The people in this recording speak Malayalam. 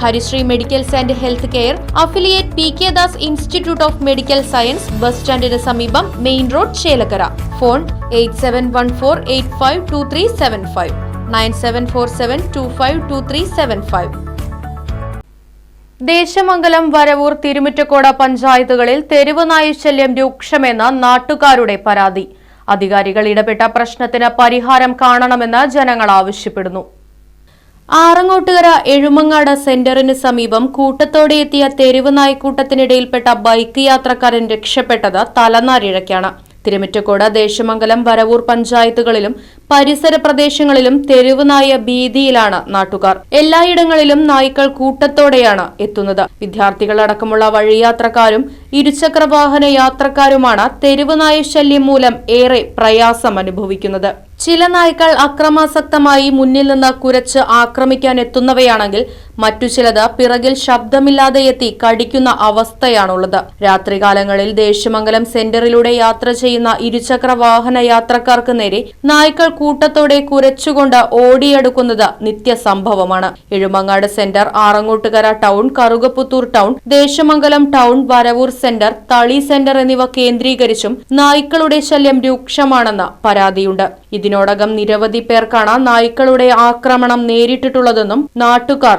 Harishree medicals and health care affiliate P K Das institute of medical science bus സ്റ്റാൻഡിന് സമീപം main road Chelakkara. Phone eight seven one four eight five two three seven five. Nine seven four seven two five two three seven five. Desamangalam Varavoor Thirumittakode പഞ്ചായത്തുകളിൽ തെരുവ് നായുശല്യം രൂക്ഷമെന്ന നാട്ടുകാരുടെ പരാതി. അധികാരികൾ ഇടപെട്ട പ്രശ്നത്തിന് പരിഹാരം കാണണമെന്ന് ജനങ്ങൾ ആവശ്യപ്പെടുന്നു. ആറങ്ങോട്ടുകര എഴുമങ്ങാട് സെന്ററിന് സമീപം കൂട്ടത്തോടെ എത്തിയ തെരുവ് നായ്ക്കൂട്ടത്തിനിടയിൽപ്പെട്ട ബൈക്ക് യാത്രക്കാരൻ രക്ഷപ്പെട്ടത് തലനാരിഴയ്ക്കാണ്. തിരുമിറ്റക്കോട് ദേശമംഗലം വരവൂർ പഞ്ചായത്തുകളിലും പരിസര പ്രദേശങ്ങളിലും തെരുവ് നായ ഭീതിയിലാണ് നാട്ടുകാർ. എല്ലായിടങ്ങളിലും നായ്ക്കൾ കൂട്ടത്തോടെയാണ് എത്തുന്നത്. വിദ്യാർത്ഥികളടക്കമുള്ള വഴിയാത്രക്കാരും ഇരുചക്ര വാഹന യാത്രക്കാരുമാണ് തെരുവ് നായ ശല്യം മൂലം ഏറെ പ്രയാസം അനുഭവിക്കുന്നത് ചില നായ്ക്കൾ അക്രമാസക്തമായി മുന്നിൽ നിന്ന് കുരച്ച് ആക്രമിക്കാൻ എത്തുന്നവയാണെങ്കിൽ മറ്റു ചിലത് പിറകിൽ ശബ്ദമില്ലാതെ എത്തി കടിക്കുന്ന അവസ്ഥയാണുള്ളത്. രാത്രികാലങ്ങളിൽ ദേശമംഗലം സെന്ററിലൂടെ യാത്ര ചെയ്യുന്ന ഇരുചക്ര വാഹന യാത്രക്കാർക്ക് നേരെ നായ്ക്കൾ കൂട്ടത്തോടെ കുരച്ചുകൊണ്ട് ഓടിയെടുക്കുന്നത് നിത്യസംഭവമാണ്. Ezhumangad centre Arangottukara town Karukaputhur town Desamangalam town Varavoor centre Thali centre എന്നിവ കേന്ദ്രീകരിച്ചും നായ്ക്കളുടെ ശല്യം രൂക്ഷമാണെന്ന് പരാതിയുണ്ട്. ഇതിനോടകം നിരവധി പേർക്കാണ് നായ്ക്കളുടെ ആക്രമണം നേരിട്ടിട്ടുള്ളതെന്നും നാട്ടുകാർ